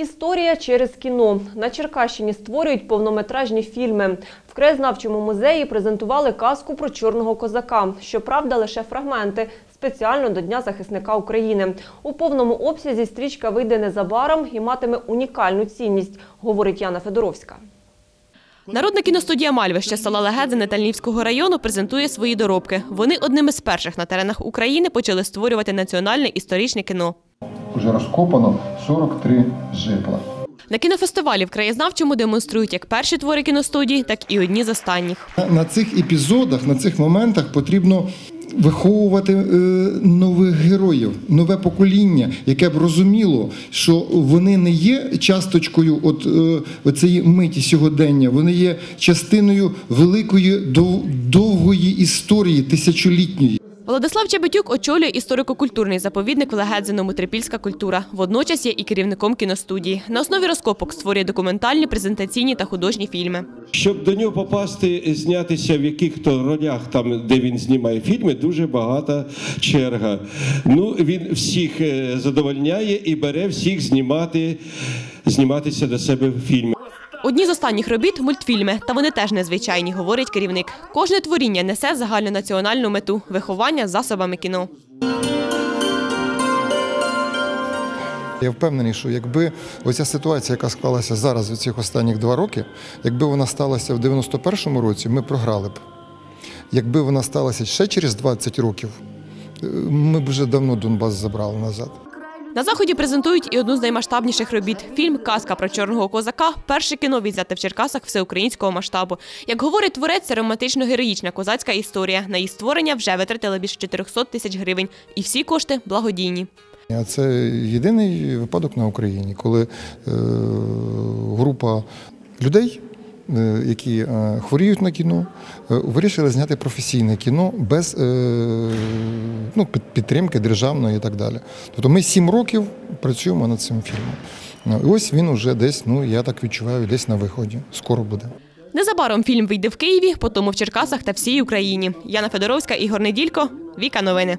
Історія через кіно. На Черкащині створюють повнометражні фільми. В краєзнавчому музеї презентували казку про чорного козака. Щоправда, лише фрагменти. Спеціально до Дня захисника України. У повному обсязі стрічка вийде незабаром і матиме унікальну цінність, говорить Яна Федоровська. Народна кіностудія Мальвище села Легедзине Тальнівського району презентує свої доробки. Вони одними з перших на теренах України почали створювати національне історичне кіно. Уже розкопано 43 житла. На кінофестивалі в краєзнавчому демонструють як перші твори кіностудії, так і одні з останніх. На цих епізодах, на цих моментах потрібно виховувати е, нових героїв, нове покоління, яке б розуміло, що вони не є часточкою от, е, цієї миті сьогодення, вони є частиною великої дов- довгої історії тисячолітньої. Владислав Чебетюк очолює історико-культурний заповідник в Легедзиному Трипільська культура. Водночас є і керівником кіностудії. На основі розкопок створює документальні, презентаційні та художні фільми. Щоб до нього попасти, знятися в яких-то ролях, там де він знімає фільми, дуже багата черга. Ну він всіх е, задовольняє і бере всіх знімати, зніматися до себе в фільми. Одні з останніх робіт мультфільми, та вони теж незвичайні, говорить керівник. Кожне творіння несе загальнонаціональну мету виховання засобами кіно. Я впевнений, що якби оця ситуація, яка склалася зараз у цих останніх два роки, якби вона сталася в 91-му році, ми програли б. Якби вона сталася ще через 20 років, е, ми б вже давно Донбас забрали назад. На заході презентують і одну з наймасштабніших робіт фільм Казка про чорного козака. Перше кіно відзяте в Черкасах всеукраїнського масштабу. Як говорить творець, це романтично-героїчна козацька історія. На її створення вже витратили більше 400 тисяч гривень, і всі кошти благодійні. Це єдиний випадок на Україні, коли е, група людей, які е, хворіють на кіно, е, вирішили зняти професійне кіно без е, ну, під- підтримки державної і так далі. Тобто ми сім років працюємо над цим фільмом. І ось він уже десь, ну я так відчуваю, десь на виході. Скоро буде. Незабаром фільм вийде в Києві, потім в Черкасах та всій Україні. Яна Федоровська, Ігор Неділько, Віка Новини.